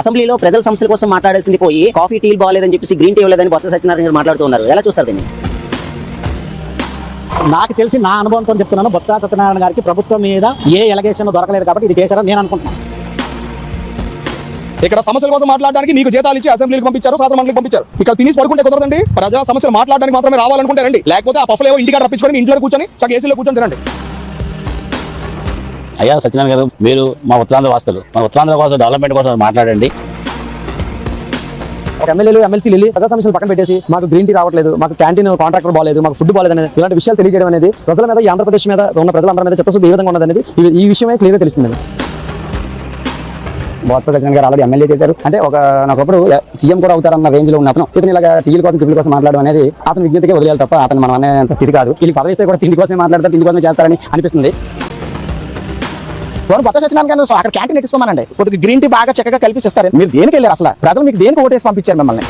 అసెంబ్లీలో ప్రజల సమస్యల కోసం మాట్లాడాల్సింది పోయి కాఫీ టీ బాగాలేదని చెప్పేసి గ్రీన్ టీ ఇవ్వలేదని బొత్స సత్యనారాయణ గారు మాట్లాడుతూ ఉన్నారు. ఎలా చూస్తారు దీన్ని? నాకు తెలిసి నా అనుభవంతో చెప్తున్నాను బొత్స సత్యనారాయణ గారికి ప్రభుత్వం మీద ఏ ఎలగేషన్ దొరకలేదు కాబట్టి ఇది చేశారని నేను అనుకుంటున్నాను. ఇక్కడ సమస్యల కోసం మాట్లాడడానికి మీకు జీతాలు ఇచ్చి అసెంబ్లీకి పంపించారు శాసన మండలికి పంపించారు. ఇక్కడ తినేసి పడుకుంటే కుదరదండి. ప్రజా సమస్యలు మాట్లాడడానికి మాత్రమే రావాలనుకుంటే రండి. లేకపోతే ఆ పఫలేవో ఇంటికాడ రప్పించుకొని ఇంట్లో కూర్చొని చక్క ఏసీలో కూర్చొని తినండి. అయ్యా సత్యనారాయణ గారు మీరు మా ఉత్తరాంధ్ర వాసులు. మా ఉత్తరాంధ్ర కోసం డెవలప్మెంట్ కోసం మాట్లాడండి. ఎమ్మెల్యేలు ఎమ్మెల్సీలు వెళ్ళి ప్రజా సమస్యలు పక్కన పెట్టేసి మాకు గ్రీన్ టీ రావట్లేదు మాకు క్యాంటీన్ కాంట్రాక్టర్ బాగాలేదు మాకు ఫుడ్ బాగాలేదు అనేది ఇలాంటి విషయాలు తెలియజేయడం అనేది ప్రజల మీద ఆంధ్రప్రదేశ్ మీద ఉన్న ప్రజలందరి మీద చిత్తశుద్ధి ఏ విధంగా ఉన్నది అనేది ఈ- విషయమే క్లియర్గా తెలుస్తుంది బొత్స సత్యనారాయణ గారు ఆల్రెడీ ఎమ్మెల్యే చేశారు. అంటే ఒక నాకప్పుడు సీఎం కూడా అవుతారన్న రేంజ్లో ఉన్న అతను ఇతను ఇలా టీల కోసం టిఫిన్ కోసం మాట్లాడడం అనేది అతను విజ్ఞతకే వదిలేయాలి తప్ప అతను మనం అనేంత స్థితి కాదు. వీళ్ళు పదవిస్తే కూడా తిండి కోసమే మాట్లాడతారు తిండి కోసమే చేస్తారని అనిపిస్తుంది. పోనీ కొత్త సచినాన్ని కానీ అక్కడ క్యాంటీన్ ఎట్టుకోమనండి కొద్దిగా గ్రీన్ టీ బాగా చక్కగా కల్పిస్తారు మీరు దేనికి వెళ్ళారు అసలు? ప్రజలు మీకు దేనికి ఓటేసి పంపించారు మిమ్మల్ని?